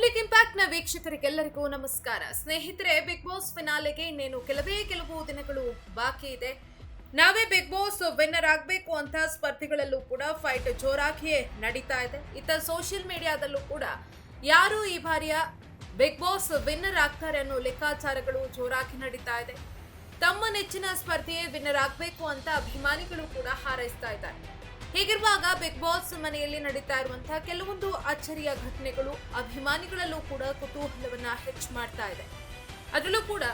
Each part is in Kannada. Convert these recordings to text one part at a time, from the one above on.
ಪಬ್ಲಿಕ್ ಇಂಪ್ಯಾಕ್ಟ್ನ ವೀಕ್ಷಕರಿಗೆಲ್ಲರಿಗೂ ನಮಸ್ಕಾರ. ಸ್ನೇಹಿತರೆ, ಬಿಗ್ ಬಾಸ್ ಫಿನಾಲೆಗೆ ಇನ್ನೇನು ಕೆಲವೇ ಕೆಲವು ದಿನಗಳು ಬಾಕಿ ಇದೆ. ನಾವೇ ಬಿಗ್ ಬಾಸ್ ವಿನ್ನರ್ ಆಗಬೇಕು ಅಂತ ಸ್ಪರ್ಧಿಗಳಲ್ಲೂ ಕೂಡ ಫೈಟ್ ಜೋರಾಗಿಯೇ ನಡೀತಾ ಇದೆ. ಇತ್ತ ಸೋಷಿಯಲ್ ಮೀಡಿಯಾದಲ್ಲೂ ಕೂಡ ಯಾರು ಈ ಬಾರಿಯ ಬಿಗ್ ಬಾಸ್ ವಿನ್ನರ್ ಆಗ್ತಾರೆ ಅನ್ನೋ ಲೆಕ್ಕಾಚಾರಗಳು ಜೋರಾಗಿ ನಡೀತಾ ಇದೆ. ತಮ್ಮ ನೆಚ್ಚಿನ ಸ್ಪರ್ಧೆಯೇ ವಿನ್ನರ್ ಆಗಬೇಕು ಅಂತ ಅಭಿಮಾನಿಗಳು ಕೂಡ ಹಾರೈಸ್ತಾ ಇದ್ದಾರೆ. ಹೀಗಿರುವಾಗ ಬಿಗ್ ಬಾಸ್ ಮನೆಯಲ್ಲಿ ನಡೀತಾ ಇರುವಂತಹ ಕೆಲವೊಂದು ಅಚ್ಚರಿಯ ಘಟನೆಗಳು, ಅಭಿಮಾನಿಗಳಲ್ಲೂ ಕೂಡ ಕುತೂಹಲವನ್ನ ಹೆಚ್ಚು ಮಾಡ್ತಾ ಇದೆ. ಅದರಲ್ಲೂ ಕೂಡ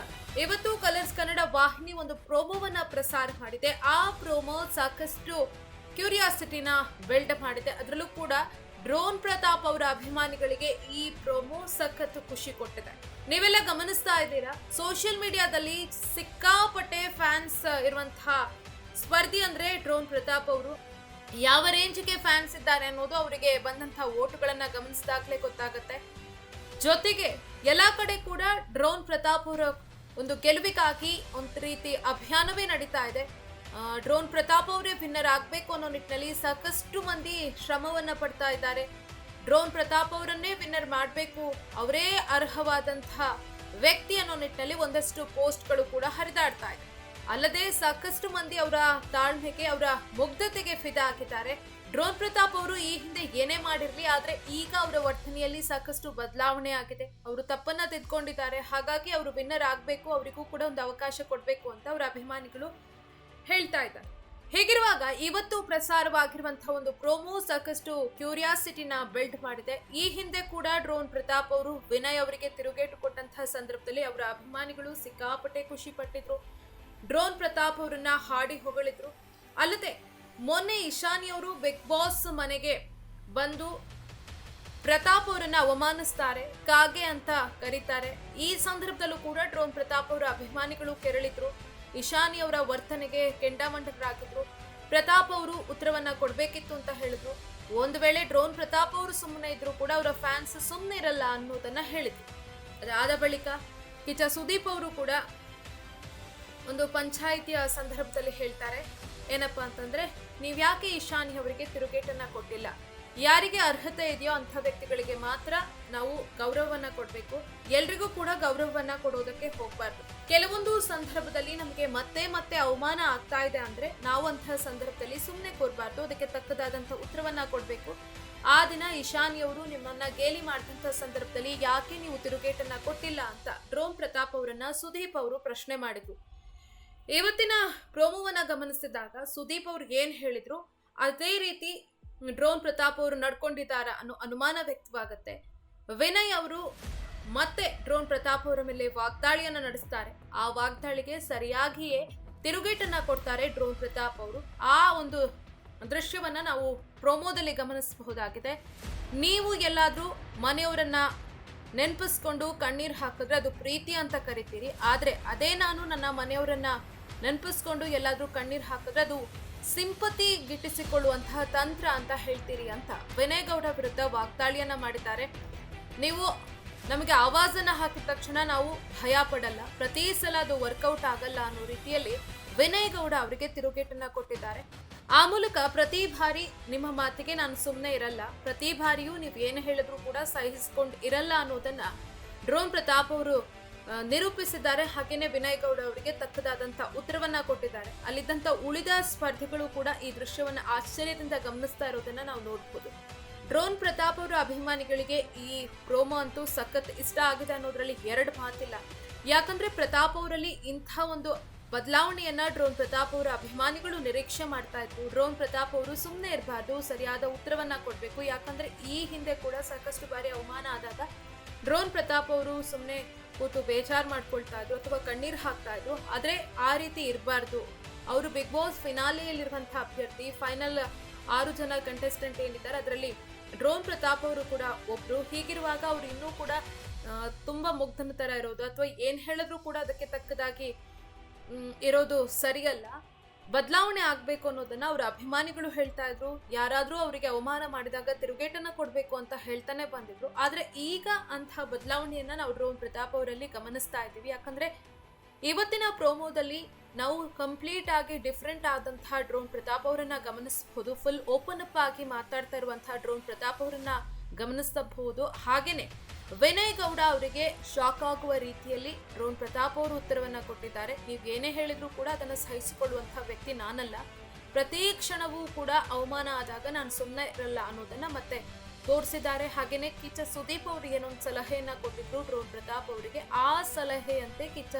ಇವತ್ತು ಕಲರ್ಸ್ ಕನ್ನಡ ವಾಹಿನಿ ಒಂದು ಪ್ರೋಮೋವನ್ನ ಪ್ರಸಾರ ಮಾಡಿದೆ. ಆ ಪ್ರೋಮೋ ಸಾಕಷ್ಟು ಕ್ಯೂರಿಯಾಸಿಟಿನ ಬಿಲ್ಡ್ ಮಾಡಿದೆ. ಅದರಲ್ಲೂ ಕೂಡ ಡ್ರೋನ್ ಪ್ರತಾಪ್ ಅವರ ಅಭಿಮಾನಿಗಳಿಗೆ ಈ ಪ್ರೋಮೋ ಸಖತ್ ಖುಷಿ ಕೊಟ್ಟಿದೆ. ನೀವೆಲ್ಲ ಗಮನಿಸ್ತಾ ಇದ್ದೀರಾ? ಸೋಷಿಯಲ್ ಮೀಡಿಯಾದಲ್ಲಿ ಸಿಕ್ಕಾಪಟ್ಟೆ ಫ್ಯಾನ್ಸ್ ಇರುವಂತಹ ಸ್ಪರ್ಧಿ ಅಂದ್ರೆ ಡ್ರೋನ್ ಪ್ರತಾಪ್ ಅವರು. ಯಾವ ರೇಂಜ್ಗೆ ಫ್ಯಾನ್ಸ್ ಇದ್ದಾರೆ ಅನ್ನೋದು ಅವರಿಗೆ ಬಂದಂತಹ ಓಟುಗಳನ್ನ ಗಮನಿಸಿದಾಗಲೇ ಗೊತ್ತಾಗುತ್ತೆ. ಜೊತೆಗೆ ಎಲ್ಲ ಕಡೆ ಕೂಡ ಡ್ರೋನ್ ಪ್ರತಾಪ್ ಅವರ ಒಂದು ಗೆಲುವಿಗಾಗಿ ಒಂದು ರೀತಿ ಅಭಿಯಾನವೇ ನಡೀತಾ ಇದೆ. ಡ್ರೋನ್ ಪ್ರತಾಪ್ ಅವರೇ ವಿನ್ನರ್ ಅನ್ನೋ ನಿಟ್ಟಿನಲ್ಲಿ ಸಾಕಷ್ಟು ಮಂದಿ ಶ್ರಮವನ್ನ ಪಡ್ತಾ ಇದ್ದಾರೆ. ಡ್ರೋನ್ ಪ್ರತಾಪ್ ಅವರನ್ನೇ ವಿನ್ನರ್ ಮಾಡಬೇಕು, ಅವರೇ ಅರ್ಹವಾದಂತಹ ವ್ಯಕ್ತಿ ಅನ್ನೋ ನಿಟ್ಟಿನಲ್ಲಿ ಒಂದಷ್ಟು ಪೋಸ್ಟ್ಗಳು ಕೂಡ ಹರಿದಾಡ್ತಾ ಇದೆ. ಅಲ್ಲದೆ ಸಾಕಷ್ಟು ಮಂದಿ ಅವರ ತಾಳ್ಮೆಗೆ, ಅವರ ಮುಗ್ಧತೆಗೆ ಫಿದಾ ಹಾಕಿದ್ದಾರೆ ಡ್ರೋನ್ ಪ್ರತಾಪ್ ಅವರು ಈ ಹಿಂದೆ ಏನೇ ಮಾಡಿರಲಿ, ಆದರೆ ಈಗ ಅವರ ವರ್ತನೆಯಲ್ಲಿ ಸಾಕಷ್ಟು ಬದಲಾವಣೆ ಆಗಿದೆ. ಅವರು ತಪ್ಪನ್ನ ತಿದ್ಕೊಂಡಿದ್ದಾರೆ. ಹಾಗಾಗಿ ಅವರು ವಿನ್ನರ್ ಆಗಬೇಕು, ಅವರಿಗೂ ಕೂಡ ಒಂದು ಅವಕಾಶ ಕೊಡಬೇಕು ಅಂತ ಅವರ ಅಭಿಮಾನಿಗಳು ಹೇಳ್ತಾ ಇದ್ದಾರೆ. ಹೇಗಿರುವಾಗ ಇವತ್ತು ಪ್ರಸಾರವಾಗಿರುವಂತಹ ಒಂದು ಪ್ರೋಮೋ ಸಾಕಷ್ಟು ಕ್ಯೂರಿಯಾಸಿಟಿನ ಬಿಲ್ಡ್ ಮಾಡಿದೆ. ಈ ಹಿಂದೆ ಕೂಡ ಡ್ರೋನ್ ಪ್ರತಾಪ್ ಅವರು ವಿನಯ್ ಅವರಿಗೆ ತಿರುಗೇಟು ಕೊಟ್ಟಂತಹ ಸಂದರ್ಭದಲ್ಲಿ ಅವರ ಅಭಿಮಾನಿಗಳು ಸಿಕ್ಕಾಪಟ್ಟೆ ಖುಷಿ ಪಟ್ಟಿದ್ರು. ಡ್ರೋನ್ ಪ್ರತಾಪ್ ಅವರನ್ನ ಹಾಡಿ ಹೊಗಳಿದ್ರು. ಅಲ್ಲದೆ ಮೊನ್ನೆ ಇಶಾನಿ ಅವರು ಬಿಗ್ ಬಾಸ್ ಮನೆಗೆ ಬಂದು ಪ್ರತಾಪ್ ಅವರನ್ನ ಅವಮಾನಿಸ್ತಾರೆ, ಕಾಗೆ ಅಂತ ಕರೀತಾರೆ. ಈ ಸಂದರ್ಭದಲ್ಲೂ ಕೂಡ ಡ್ರೋನ್ ಪ್ರತಾಪ್ ಅವರ ಅಭಿಮಾನಿಗಳು ಕೆರಳಿದ್ರು. ಇಶಾನಿ ಅವರ ವರ್ತನೆಗೆ ಕೆಂಡಾಮಂಡಕರಾಗಿದ್ರು ಪ್ರತಾಪ್ ಅವರು ಉತ್ತರವನ್ನ ಕೊಡಬೇಕಿತ್ತು ಅಂತ ಹೇಳಿದ್ರು. ಒಂದು ವೇಳೆ ಡ್ರೋನ್ ಪ್ರತಾಪ್ ಅವರು ಸುಮ್ಮನೆ ಇದ್ರು ಕೂಡ ಅವರ ಫ್ಯಾನ್ಸ್ ಸುಮ್ಮನೆ ಇರಲ್ಲ ಅನ್ನೋದನ್ನ ಹೇಳಿದ್ರು. ಅದಾದ ಬಳಿಕ ಕಿಚ ಸುದೀಪ್ ಅವರು ಕೂಡ ಒಂದು ಪಂಚಾಯಿತಿಯ ಸಂದರ್ಭದಲ್ಲಿ ಹೇಳ್ತಾರೆ. ಏನಪ್ಪಾ ಅಂತಂದ್ರೆ, ನೀವ್ ಯಾಕೆ ಇಶಾನಿ ಅವರಿಗೆ ತಿರುಗೇಟನ್ನ ಕೊಟ್ಟಿಲ್ಲ? ಯಾರಿಗೆ ಅರ್ಹತೆ ಇದೆಯೋ ಅಂಥ ವ್ಯಕ್ತಿಗಳಿಗೆ ಮಾತ್ರ ನಾವು ಗೌರವವನ್ನ ಕೊಡಬೇಕು. ಎಲ್ರಿಗೂ ಕೂಡ ಗೌರವವನ್ನ ಕೊಡೋದಕ್ಕೆ ಹೋಗ್ಬಾರ್ದು. ಕೆಲವೊಂದು ಸಂದರ್ಭದಲ್ಲಿ ನಮಗೆ ಮತ್ತೆ ಮತ್ತೆ ಅವಮಾನ ಆಗ್ತಾ ಇದೆ ಅಂದ್ರೆ, ನಾವು ಅಂತ ಸಂದರ್ಭದಲ್ಲಿ ಸುಮ್ಮನೆ ಕೊಡಬಾರ್ದು ಅದಕ್ಕೆ ತಕ್ಕದಾದಂಥ ಉತ್ತರವನ್ನ ಕೊಡಬೇಕು. ಆ ದಿನ ಇಶಾನಿ ಅವರು ನಿಮ್ಮನ್ನ ಗೇಲಿ ಮಾಡಿದಂಥ ಸಂದರ್ಭದಲ್ಲಿ ಯಾಕೆ ನೀವು ತಿರುಗೇಟನ್ನ ಕೊಟ್ಟಿಲ್ಲ ಅಂತ ಡ್ರೋಮ್ ಪ್ರತಾಪ್ ಅವರನ್ನ ಸುದೀಪ್ ಅವರು ಪ್ರಶ್ನೆ ಮಾಡಿದ್ರು. ಇವತ್ತಿನ ಪ್ರೋಮೋವನ್ನ ಗಮನಿಸಿದಾಗ ಸುದೀಪ್ ಅವ್ರು ಏನ್ ಹೇಳಿದ್ರು, ಅದೇ ರೀತಿ ಡ್ರೋನ್ ಪ್ರತಾಪ್ ಅವರು ನಡ್ಕೊಂಡಿದ್ದಾರ ಅನ್ನೋ ಅನುಮಾನ ವ್ಯಕ್ತವಾಗುತ್ತೆ. ವಿನಯ್ ಅವರು ಮತ್ತೆ ಡ್ರೋನ್ ಪ್ರತಾಪ್ ಅವರ ಮೇಲೆ ವಾಗ್ದಾಳಿಯನ್ನ ನಡೆಸ್ತಾರೆ. ಆ ವಾಗ್ದಾಳಿಗೆ ಸರಿಯಾಗಿಯೇ ತಿರುಗೇಟನ್ನ ಕೊಡ್ತಾರೆ ಡ್ರೋನ್ ಪ್ರತಾಪ್ ಅವರು. ಆ ಒಂದು ದೃಶ್ಯವನ್ನ ನಾವು ಪ್ರೋಮೋದಲ್ಲಿ ಗಮನಿಸಬಹುದಾಗಿದೆ. ನೀವು ಎಲ್ಲಾದ್ರೂ ಮನೆಯವರನ್ನ ನೆನಪಿಸ್ಕೊಂಡು ಕಣ್ಣೀರು ಹಾಕಿದ್ರೆ ಅದು ಪ್ರೀತಿ ಅಂತ ಕರಿತೀರಿ. ಆದರೆ ಅದೇ ನಾನು ನನ್ನ ಮನೆಯವರನ್ನ ನೆನಪಿಸ್ಕೊಂಡು ಎಲ್ಲಾದ್ರೂ ಕಣ್ಣೀರ್ ಹಾಕಿದ್ರೆ ಅದು ಸಿಂಪತಿ ಗಿಟ್ಟಿಸಿಕೊಳ್ಳುವಂತಹ ತಂತ್ರ ಅಂತ ಹೇಳ್ತೀರಿ ಅಂತ ವಿನಯ್ ಗೌಡ ವಿರುದ್ಧ ವಾಗ್ದಾಳಿಯನ್ನ ಮಾಡಿದ್ದಾರೆ. ನೀವು ನಮಗೆ ಆವಾಜನ್ನ ಹಾಕಿದ ತಕ್ಷಣ ನಾವು ಭಯ ಪಡಲ್ಲ. ಪ್ರತಿ ಸಲ ಅದು ವರ್ಕೌಟ್ ಆಗಲ್ಲ ಅನ್ನೋ ರೀತಿಯಲ್ಲಿ ವಿನಯ್ ಗೌಡ ಅವರಿಗೆ ತಿರುಗೇಟನ್ನ ಕೊಟ್ಟಿದ್ದಾರೆ. ಆ ಮೂಲಕ ಪ್ರತಿ ಬಾರಿ ನಿಮ್ಮ ಮಾತಿಗೆ ನಾನು ಸುಮ್ಮನೆ ಇರಲ್ಲ. ಪ್ರತಿ ಬಾರಿಯೂ ನೀವು ಏನು ಹೇಳಿದ್ರು ಕೂಡ ಸಹಿಸ್ಕೊಂಡು ಇರಲ್ಲ ಅನ್ನೋದನ್ನ ಡ್ರೋನ್ ಪ್ರತಾಪ್ ಅವರು ನಿರೂಪಿಸಿದ್ದಾರೆ. ಹಾಗೇನೆ ವಿನಯ್ ಗೌಡ ಅವರಿಗೆ ತಕ್ಕದಾದಂಥ ಉತ್ತರವನ್ನ ಕೊಟ್ಟಿದ್ದಾರೆ. ಅಲ್ಲಿದ್ದಂತ ಉಳಿದ ಸ್ಪರ್ಧಿಗಳು ಕೂಡ ಈ ದೃಶ್ಯವನ್ನ ಆಶ್ಚರ್ಯದಿಂದ ಗಮನಿಸ್ತಾ ಇರೋದನ್ನ ನಾವು ನೋಡ್ಬೋದು. ಡ್ರೋನ್ ಪ್ರತಾಪ್ ಅವರ ಅಭಿಮಾನಿಗಳಿಗೆ ಈ ಪ್ರೋಮೋ ಅಂತೂ ಸಖತ್ ಇಷ್ಟ ಆಗಿದೆ ಅನ್ನೋದ್ರಲ್ಲಿ ಎರಡು ಮಾತಿಲ್ಲ. ಯಾಕಂದ್ರೆ ಪ್ರತಾಪ್ ಅವರಲ್ಲಿ ಇಂಥ ಒಂದು ಬದಲಾವಣೆಯನ್ನ ಡ್ರೋನ್ ಪ್ರತಾಪ್ ಅವರ ಅಭಿಮಾನಿಗಳು ನಿರೀಕ್ಷೆ ಮಾಡ್ತಾ ಇದ್ರು. ಡ್ರೋನ್ ಪ್ರತಾಪ್ ಅವರು ಸುಮ್ಮನೆ ಇರಬಾರ್ದು, ಸರಿಯಾದ ಉತ್ತರವನ್ನ ಕೊಡಬೇಕು. ಯಾಕಂದ್ರೆ ಈ ಹಿಂದೆ ಕೂಡ ಸಾಕಷ್ಟು ಬಾರಿ ಅವಮಾನ ಆದಾಗ ಡ್ರೋನ್ ಪ್ರತಾಪ್ ಅವರು ಸುಮ್ಮನೆ ಕೂತು ಬೇಜಾರ್ ಮಾಡ್ಕೊಳ್ತಾ ಇದ್ರು ಅಥವಾ ಕಣ್ಣೀರು ಹಾಕ್ತಾ ಇದ್ರು, ಆದ್ರೆ ಆ ರೀತಿ ಇರಬಾರ್ದು. ಅವರು ಬಿಗ್ ಬಾಸ್ ಫಿನಾಲೆಯಲ್ಲಿರುವಂಥ ಅಭ್ಯರ್ಥಿ ಫೈನಲ್ ಆರು ಜನ ಕಂಟೆಸ್ಟೆಂಟ್ ಏನಿದ್ದಾರೆ, ಅದರಲ್ಲಿ ಡ್ರೋನ್ ಪ್ರತಾಪ್ ಅವರು ಕೂಡ ಒಬ್ರು. ಹೀಗಿರುವಾಗ ಅವರು ಇನ್ನೂ ಕೂಡ ತುಂಬ ಮುಗ್ಧನ ತರ ಇರೋದು, ಅಥವಾ ಏನು ಹೇಳಿದ್ರು ಕೂಡ ಅದಕ್ಕೆ ತಕ್ಕದಾಗಿ ಇರೋದು ಸರಿಯಲ್ಲ. ಬದಲಾವಣೆ ಆಗಬೇಕು ಅನ್ನೋದನ್ನ ಅವ್ರ ಅಭಿಮಾನಿಗಳು ಹೇಳ್ತಾ ಇದ್ರು. ಯಾರಾದರೂ ಅವರಿಗೆ ಅವಮಾನ ಮಾಡಿದಾಗ ತಿರುಗೇಟನ್ನ ಕೊಡಬೇಕು ಅಂತ ಹೇಳ್ತಾನೆ ಬಂದಿದ್ರು. ಆದರೆ ಈಗ ಅಂತಹ ಬದಲಾವಣೆಯನ್ನ ನಾವು ಡ್ರೋನ್ ಪ್ರತಾಪ್ ಅವರಲ್ಲಿ ಗಮನಿಸ್ತಾ ಇದ್ದೀವಿ. ಯಾಕಂದ್ರೆ ಇವತ್ತಿನ ಪ್ರೋಮೋದಲ್ಲಿ ನಾವು ಕಂಪ್ಲೀಟ್ ಆಗಿ ಡಿಫ್ರೆಂಟ್ ಆದಂತಹ ಡ್ರೋನ್ ಪ್ರತಾಪ್ ಅವರನ್ನ ಗಮನಿಸಬಹುದು. ಫುಲ್ ಓಪನ್ ಅಪ್ ಆಗಿ ಮಾತಾಡ್ತಾ ಇರುವಂತಹ ಡ್ರೋನ್ ಪ್ರತಾಪ್ ಅವರನ್ನ ಗಮನಿಸಬಹುದು ಹಾಗೇನೆ ವಿನಯ್ ಗೌಡ ಅವರಿಗೆ ಶಾಕ್ ಆಗುವ ರೀತಿಯಲ್ಲಿ ಡ್ರೋನ್ ಪ್ರತಾಪ್ ಅವರು ಉತ್ತರವನ್ನ ಕೊಟ್ಟಿದ್ದಾರೆ. ನೀವು ಏನೇ ಹೇಳಿದ್ರು ಕೂಡ ಅದನ್ನ ಸಹಿಸಿಕೊಳ್ಳುವಂತಹ ವ್ಯಕ್ತಿ ನಾನಲ್ಲ. ಪ್ರತಿ ಕ್ಷಣವೂ ಕೂಡ ಅವಮಾನ ಆದಾಗ ನಾನು ಸುಮ್ಮನೆ ಇರಲ್ಲ ಅನ್ನೋದನ್ನ ಮತ್ತೆ ತೋರಿಸಿದ್ದಾರೆ. ಹಾಗೇನೆ ಕಿಚ್ಚ ಸುದೀಪ್ ಅವರು ಏನೊಂದು ಸಲಹೆಯನ್ನ ಕೊಟ್ಟಿದ್ರು ಡ್ರೋನ್ ಪ್ರತಾಪ್ ಅವರಿಗೆ, ಆ ಸಲಹೆಯಂತೆ ಕಿಚ್ಚ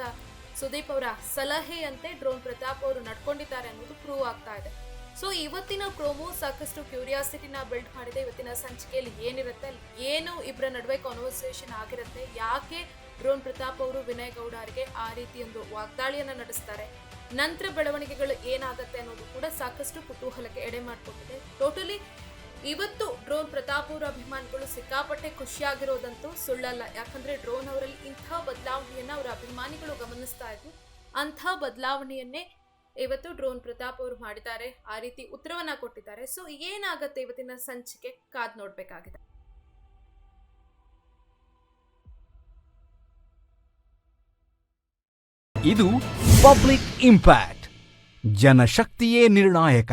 ಸುದೀಪ್ ಅವರ ಸಲಹೆಯಂತೆ ಡ್ರೋನ್ ಪ್ರತಾಪ್ ಅವರು ನಡ್ಕೊಂಡಿದ್ದಾರೆ ಅನ್ನೋದು ಪ್ರೂವ್ ಆಗ್ತಾ ಇದೆ. ಸೊ ಇವತ್ತಿನ ಪ್ರೋಮೋ ಸಾಕಷ್ಟು ಕ್ಯೂರಿಯಾಸಿಟಿನ ಬಿಲ್ಡ್ ಮಾಡಿದೆ. ಇವತ್ತಿನ ಸಂಚಿಕೆಯಲ್ಲಿ ಏನಿರುತ್ತೆ ಏನು ಇಬ್ಬರ ನಡುವೆ ಕಾನ್ವರ್ಸೇಷನ್ ಆಗಿರುತ್ತೆ, ಯಾಕೆ ಡ್ರೋನ್ ಪ್ರತಾಪ್ ಅವರು ವಿನಯ್ ಗೌಡ ಅವರಿಗೆ ಆ ರೀತಿ ಒಂದು ವಾಗ್ದಾಳಿಯನ್ನು ನಡೆಸ್ತಾರೆ, ನಂತರ ಬೆಳವಣಿಗೆಗಳು ಏನಾಗುತ್ತೆ ಅನ್ನೋದು ಕೂಡ ಸಾಕಷ್ಟು ಕುತೂಹಲಕ್ಕೆ ಎಡೆ ಮಾಡಿಕೊಂಡಿದೆ ಟೋಟಲಿ ಇವತ್ತು ಡ್ರೋನ್ ಪ್ರತಾಪ್ ಅವರ ಅಭಿಮಾನಿಗಳು ಸಿಕ್ಕಾಪಟ್ಟೆ ಖುಷಿಯಾಗಿರೋದಂತೂ ಸುಳ್ಳಲ್ಲ. ಯಾಕಂದ್ರೆ ಡ್ರೋನ್ ಅವರಲ್ಲಿ ಇಂಥ ಬದಲಾವಣೆಯನ್ನು ಅವರ ಅಭಿಮಾನಿಗಳು ಗಮನಿಸ್ತಾ ಇದ್ರು. ಅಂಥ ಬದಲಾವಣೆಯನ್ನೇ ಇವತ್ತು ಡ್ರೋನ್ ಪ್ರತಾಪ್ ಅವರು ಮಾಡಿದ್ದಾರೆ, ಆ ರೀತಿ ಉತ್ತರವನ್ನ ಕೊಟ್ಟಿದ್ದಾರೆ. ಸೊ ಏನಾಗುತ್ತೆ ಇವತ್ತಿನ ಸಂಚಿಕೆ? ಕಾದ್ ನೋಡ್ಬೇಕಾಗಿದೆ. ಇದು ಪಬ್ಲಿಕ್ ಇಂಪ್ಯಾಕ್ಟ್, ಜನಶಕ್ತಿಯೇ ನಿರ್ಣಾಯಕ.